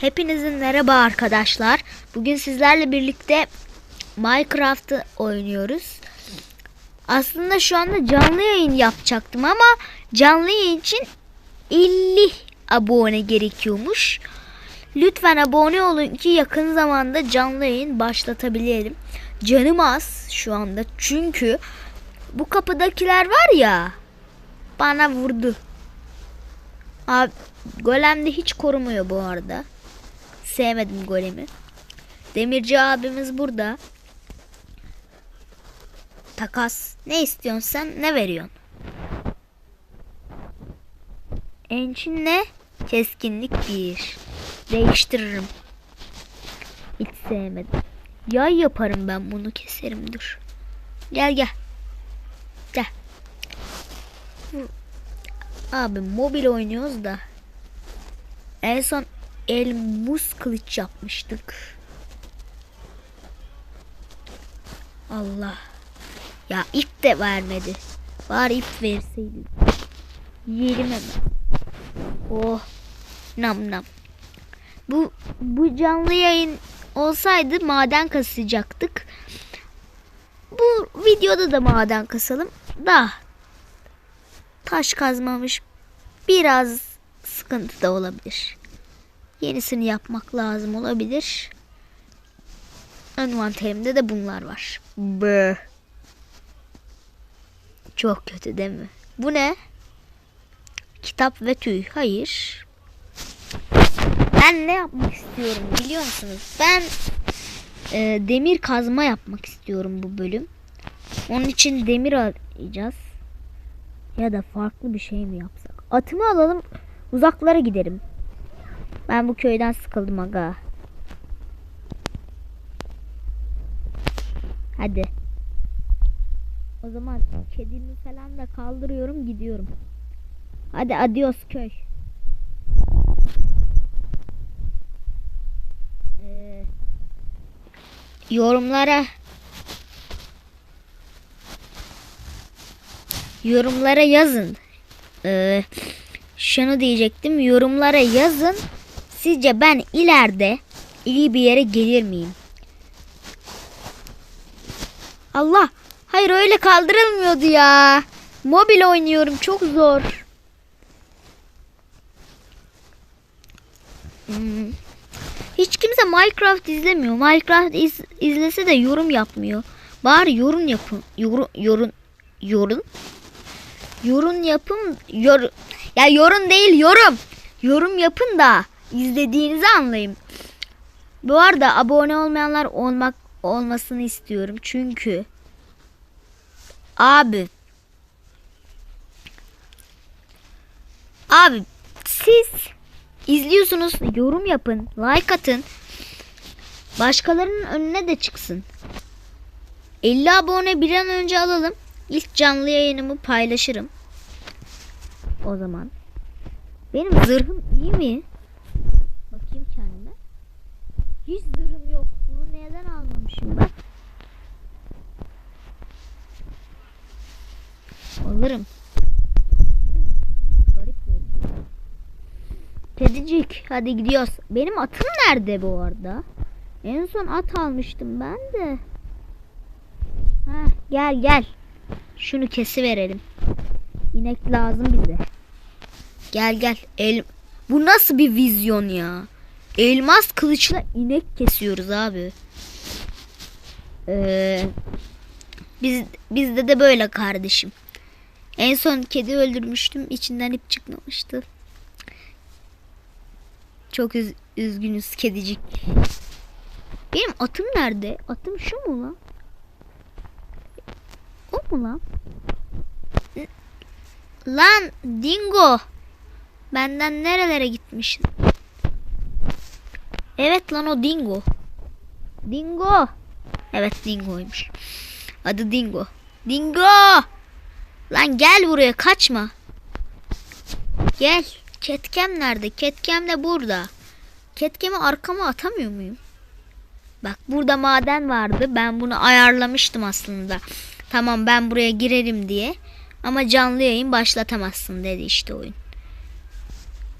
Hepinizin merhaba arkadaşlar. Bugün sizlerle birlikte Minecraft'ı oynuyoruz. Aslında şu anda canlı yayın yapacaktım ama canlı yayın için 50 abone gerekiyormuş. Lütfen abone olun ki yakın zamanda canlı yayın başlatabilirim. Canım az şu anda çünkü bu kapıdakiler var ya bana vurdu. Abi Golem de hiç korumuyor bu arada. Sevmedim golemi. Demirci abimiz burada. Takas. Ne istiyorsun sen? Ne veriyorsun? Ençin ne? Keskinlik bir. Değiştiririm. Hiç sevmedim. Yay yaparım ben bunu keserim dur. Gel gel. Gel. Abi mobil oynuyoruz da. En son el muz kılıç yapmıştık. Allah. Ya ip de vermedi. Bari ip verseydi. Yiyelim hemen. Oh. Nam nam. Bu bu canlı yayın olsaydı maden kasacaktık. Bu videoda da maden kasalım. Da taş kazmamış biraz sıkıntı da olabilir. Yenisini yapmak lazım olabilir. Envanterimde de bunlar var. Bö. Çok kötü değil mi? Bu ne? Kitap ve tüy. Hayır. Ben ne yapmak istiyorum biliyor musunuz? Ben e, demir kazma yapmak istiyorum bu bölüm. Onun için demir arayacağız. Ya da farklı bir şey mi yapsak? Atımı alalım uzaklara giderim. Ben bu köyden sıkıldım aga. Hadi. O zaman kedimi falan da kaldırıyorum gidiyorum. Hadi adios köy. Ee, yorumlara yorumlara yazın. Ee, şunu diyecektim. Yorumlara yazın. Sizce ben ileride iyi bir yere gelir miyim? Allah. Hayır öyle kaldırılmıyordu ya. Mobil oynuyorum çok zor. Hmm. Hiç kimse Minecraft izlemiyor. Minecraft iz, izlese de yorum yapmıyor. Bari yorum yapın. Yorum yorum yorum. Yorum yapın. Yor ya yorum değil yorum. Yorum yapın da izlediğinizi anlayayım. Bu arada abone olmayanlar olmak olmasını istiyorum. Çünkü abi abi siz izliyorsunuz yorum yapın like atın. Başkalarının önüne de çıksın. 50 abone bir an önce alalım. İlk canlı yayınımı paylaşırım. O zaman. Benim zırhım iyi mi hiç zırhım yok bunu neden almamışım ben alırım Kedicik hadi gidiyoruz. Benim atım nerede bu arada? En son at almıştım ben de. Heh, gel gel. Şunu kesi verelim. İnek lazım bize. Gel gel. El Bu nasıl bir vizyon ya? Elmas kılıçla inek kesiyoruz abi. Ee, biz bizde de böyle kardeşim. En son kedi öldürmüştüm. içinden ip çıkmamıştı. Çok üz- üzgünüz kedicik. Benim atım nerede? Atım şu mu lan? O mu lan? Lan dingo. Benden nerelere gitmişsin? Evet lan o dingo. Dingo. Evet dingoymuş. Adı dingo. Dingo. Lan gel buraya kaçma. Gel. Ketkem nerede? Ketkem de burada. Ketkemi arkama atamıyor muyum? Bak burada maden vardı. Ben bunu ayarlamıştım aslında. Tamam ben buraya girerim diye. Ama canlı yayın başlatamazsın dedi işte oyun.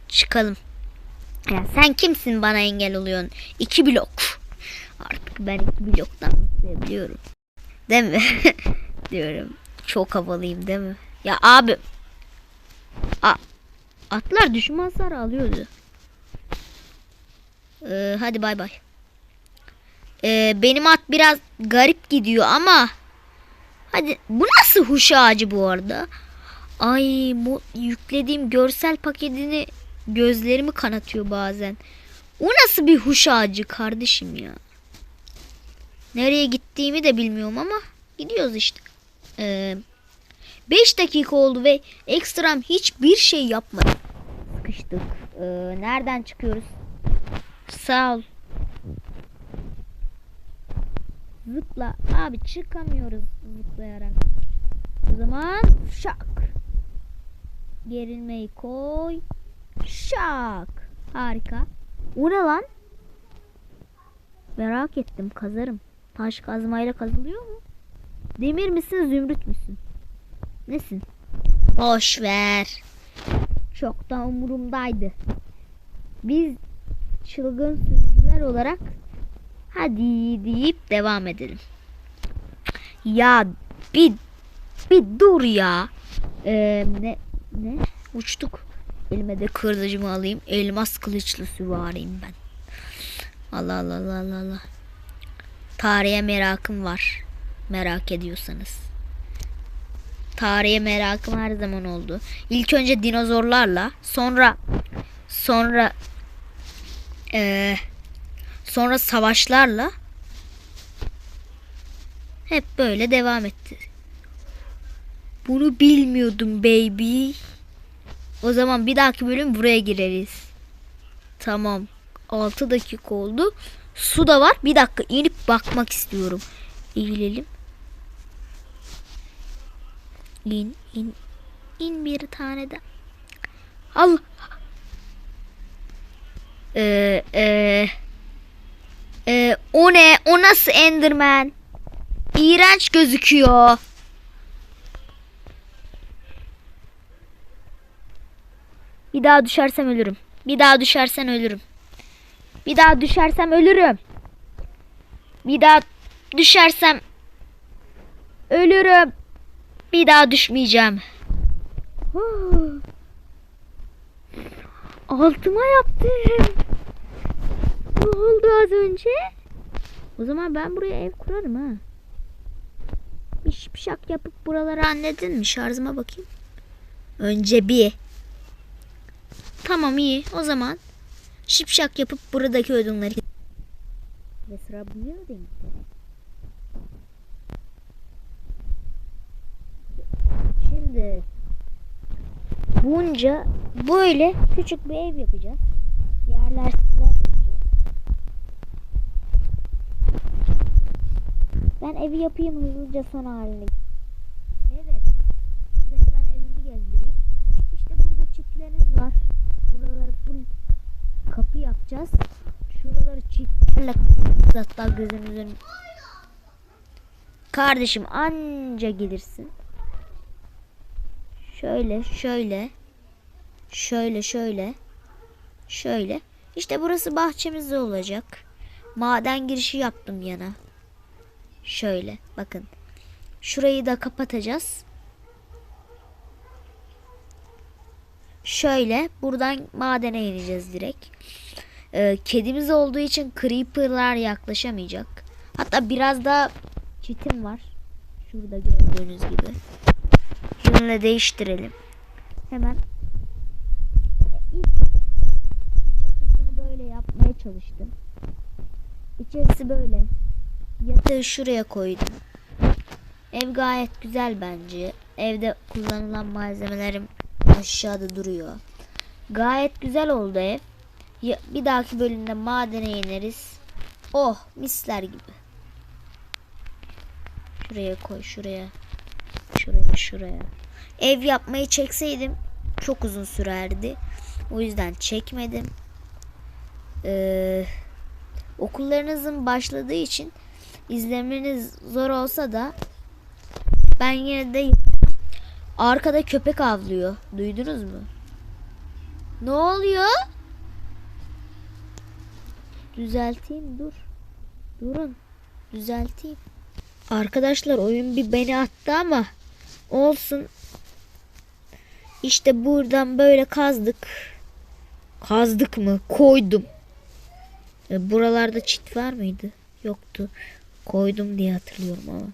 Çıkalım. Ya sen kimsin bana engel oluyorsun? İki blok. Artık ben iki bloktan zıplayabiliyorum. Değil mi? Diyorum. Çok havalıyım değil mi? Ya abi. A Atlar düşman hasarı alıyordu. Ee, hadi bay bay. Ee, benim at biraz garip gidiyor ama hadi bu nasıl huş ağacı bu arada? Ay yüklediğim görsel paketini gözlerimi kanatıyor bazen. O nasıl bir huş ağacı kardeşim ya? Nereye gittiğimi de bilmiyorum ama gidiyoruz işte. 5 dakika oldu ve ekstram hiçbir şey yapmadı. Sıkıştık. Ee, nereden çıkıyoruz? Sağ ol. Zıpla. Abi çıkamıyoruz zıplayarak. O zaman şak. Gerilmeyi koy. Şak. Harika. O ne lan? Merak ettim. Kazarım. Taş kazmayla kazılıyor mu? Demir misin zümrüt müsün? Nesin? Boş ver. Çok da umurumdaydı. Biz çılgın sürücüler olarak hadi deyip devam edelim. Ya bir bir dur ya. Ee, ne ne uçtuk. Elime de kırdıcımı alayım. Elmas kılıçlı süvariyim ben. Allah Allah Allah Allah Allah. Tarihe merakım var. Merak ediyorsanız. Tarihe merakım her zaman oldu. İlk önce dinozorlarla, sonra sonra eee sonra savaşlarla hep böyle devam etti. Bunu bilmiyordum baby. O zaman bir dahaki bölüm buraya gireriz. Tamam. 6 dakika oldu. Su da var. Bir dakika inip bakmak istiyorum. Eğilelim. İn in in bir tane de. Al. Ee, ee, ee, o ne? O nasıl Enderman? İğrenç gözüküyor. Bir daha düşersem ölürüm. Bir daha düşersen ölürüm. Bir daha düşersem ölürüm. Bir daha düşersem ölürüm. Bir daha düşmeyeceğim. Altıma yaptım. Ne oldu az önce? O zaman ben buraya ev kurarım ha. Bir şipşak yapıp buraları halledin mi? Şarjıma bakayım. Önce bir. Tamam iyi. O zaman şipşak yapıp buradaki ödünleri ve sıra bu yerde Şimdi bunca böyle küçük bir ev yapacağız. Yerler sizler. Ben evi yapayım hızlıca son halini. Evet. Size hemen evimi gezdireyim. İşte burada çiftleriniz var. Buraları full kapı yapacağız. Şuraları çiftlerle kapatacağız. Hatta gözünüzün Kardeşim anca gelirsin. Şöyle, şöyle. Şöyle, şöyle. Şöyle. İşte burası bahçemiz olacak. Maden girişi yaptım yana. Şöyle, bakın. Şurayı da kapatacağız. Şöyle, buradan madene ineceğiz direkt. Ee, kedimiz olduğu için creeper'lar yaklaşamayacak. Hatta biraz da çitim var. Şurada gördüğünüz gibi. Şununla değiştirelim. Hemen çatısını böyle yapmaya çalıştım. İçerisi böyle. Yatağı şuraya koydum. Ev gayet güzel bence. Evde kullanılan malzemelerim aşağıda duruyor. Gayet güzel oldu ev. Bir dahaki bölümde madene ineriz. Oh misler gibi. Şuraya koy şuraya. Şuraya şuraya. Ev yapmayı çekseydim çok uzun sürerdi. O yüzden çekmedim. Ee, okullarınızın başladığı için izlemeniz zor olsa da ben yine de arkada köpek avlıyor. Duydunuz mu? Ne oluyor? Düzelteyim dur. Durun. Düzelteyim. Arkadaşlar oyun bir beni attı ama olsun. İşte buradan böyle kazdık. Kazdık mı? Koydum. E, buralarda çit var mıydı? Yoktu. Koydum diye hatırlıyorum ama.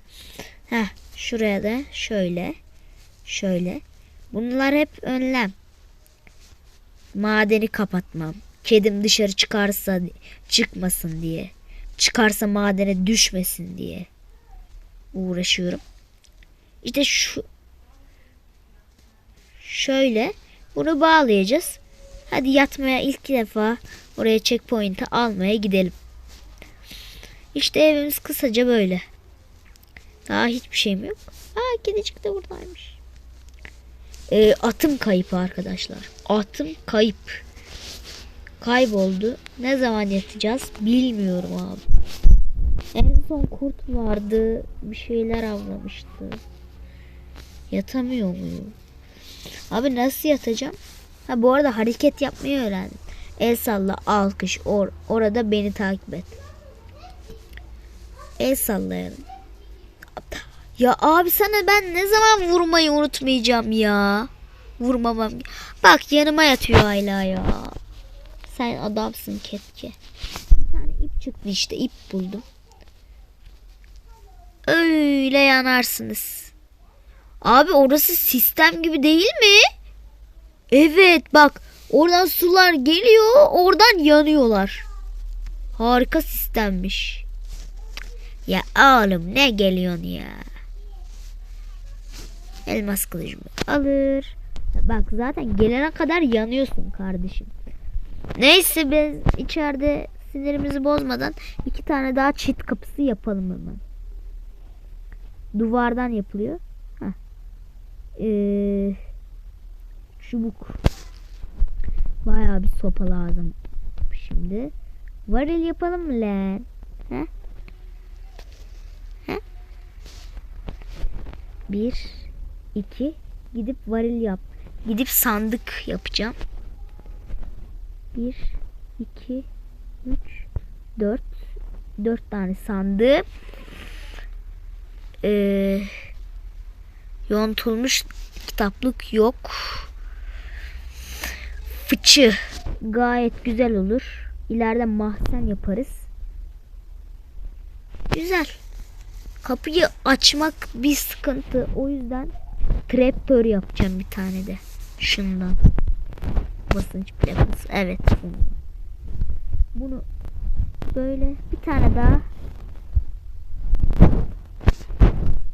Heh, şuraya da şöyle. Şöyle. Bunlar hep önlem. Madeni kapatmam. Kedim dışarı çıkarsa çıkmasın diye. Çıkarsa madene düşmesin diye uğraşıyorum. İşte şu şöyle bunu bağlayacağız. Hadi yatmaya ilk defa oraya checkpoint'i almaya gidelim. İşte evimiz kısaca böyle. Daha hiçbir şeyim yok. Aa kedicik de buradaymış. Ee, atım kayıp arkadaşlar. Atım kayıp. Kayboldu. Ne zaman yatacağız bilmiyorum abi. En son kurt vardı. Bir şeyler avlamıştı. Yatamıyor muyum? Abi nasıl yatacağım? Ha bu arada hareket yapmayı öğrendim. El salla, alkış, or orada beni takip et. El sallayalım. Ya abi sana ben ne zaman vurmayı unutmayacağım ya. Vurmamam. Bak yanıma yatıyor hala ya. Sen adamsın ketke. Bir tane ip çıktı işte ip buldum. Öyle yanarsınız. Abi orası sistem gibi değil mi? Evet bak oradan sular geliyor oradan yanıyorlar. Harika sistemmiş. Ya oğlum ne geliyorsun ya? Elmas kılıcımı alır. Bak zaten gelene kadar yanıyorsun kardeşim. Neyse biz içeride sinirimizi bozmadan iki tane daha çit kapısı yapalım hemen. Duvardan yapılıyor. Heh. Ee, çubuk. Bayağı bir sopa lazım. Şimdi varil yapalım mı lan? He? He? Bir, iki, gidip varil yap. Gidip sandık yapacağım. Bir, iki, üç, dört. Dört tane sandık. Ee, yontulmuş kitaplık yok. Fıçı gayet güzel olur. İleride mahzen yaparız. Güzel. Kapıyı açmak bir sıkıntı. O yüzden traptör yapacağım bir tane de. Şundan. Basınç plakası. Evet. Bunu böyle bir tane daha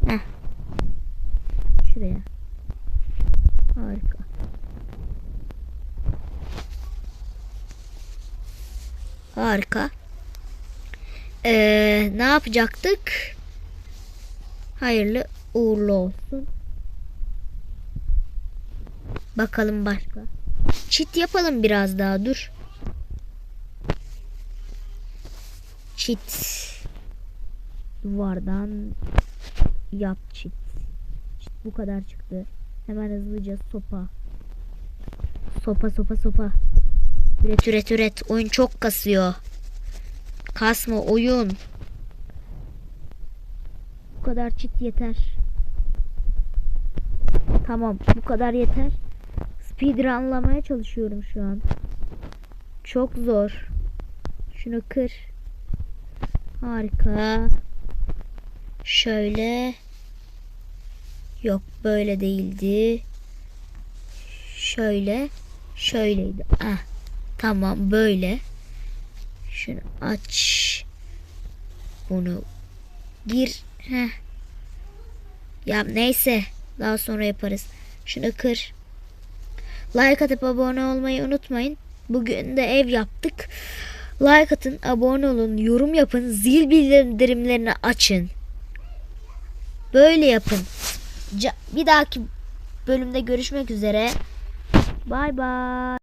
Heh. Şuraya. Harika. Harika. Ee, ne yapacaktık? Hayırlı uğurlu olsun. Bakalım başka. Çit yapalım biraz daha dur. Çit. Duvardan yap çit. Çit bu kadar çıktı. Hemen hızlıca sopa. Sopa sopa sopa. Üret üret üret. Oyun çok kasıyor. Kasma oyun. Bu kadar çit yeter. Tamam bu kadar yeter. Speedrunlamaya çalışıyorum şu an. Çok zor. Şunu kır. Harika. Şöyle. Yok böyle değildi. Şöyle. Şöyleydi. Ah. Tamam böyle. Şunu aç. Bunu gir. Heh. Ya neyse. Daha sonra yaparız. Şunu kır. Like atıp abone olmayı unutmayın. Bugün de ev yaptık. Like atın, abone olun, yorum yapın, zil bildirimlerini açın. Böyle yapın. Bir dahaki bölümde görüşmek üzere. Bay bay.